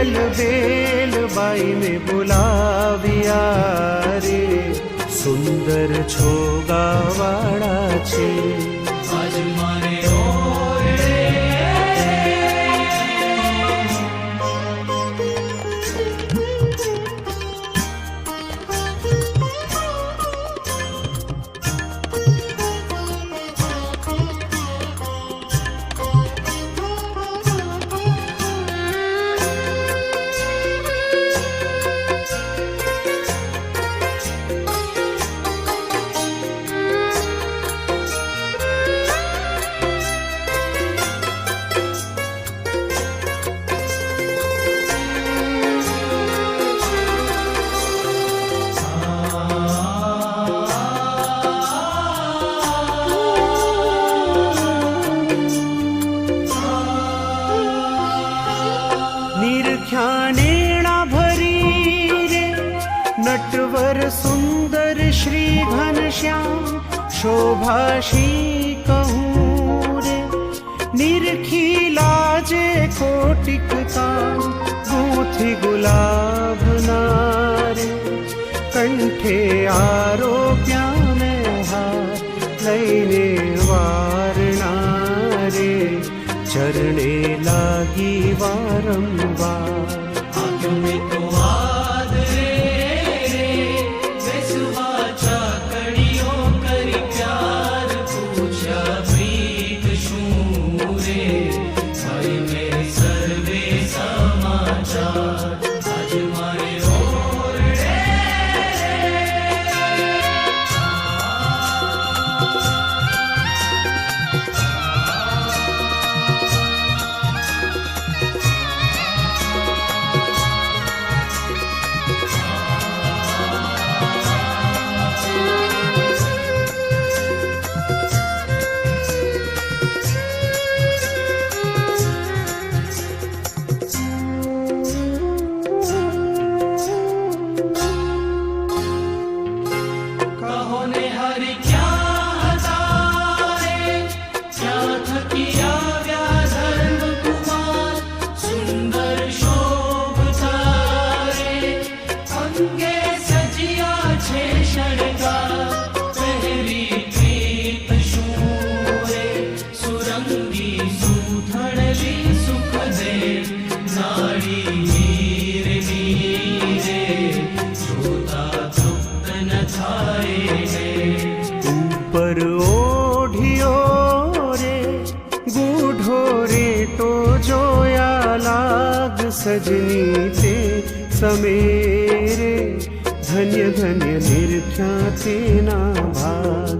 વેલ વેલ બાઈ બોલાવ્યા રે સુંદર છો ગાવાળા છે सुंदर श्री घनश्याम शोभा श्री कहूँ निरखी लाजे कोटिक काम, गूथि गुलाब नारे। कंठे आरोप्या में हार लैने वारणारे चरणे लागी वारम सजनी से समेरे धन्य धन्य निर्ख्या ना भाग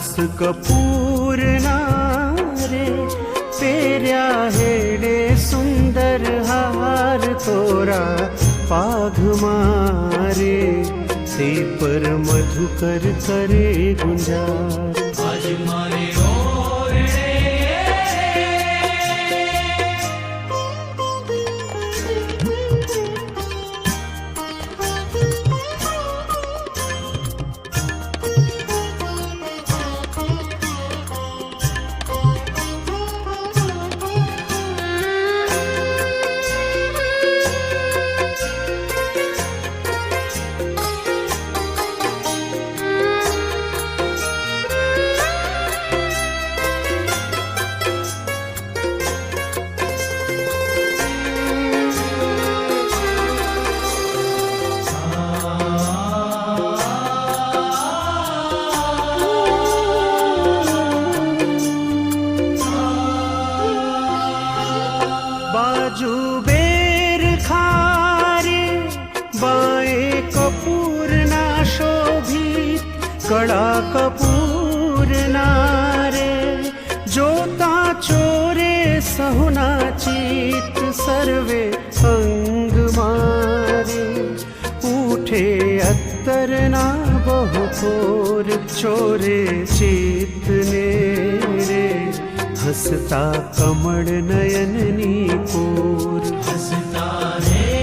दास कपूर हेडे सुन्दर हार तोरा पाघ मारे ते पर मधुकर करे गुंजार. आज मारे चीत सर्वे अङ्गे अत्तरना बहु कोर चोरे चीत रे हसता कमण नयन कोर। हसता रे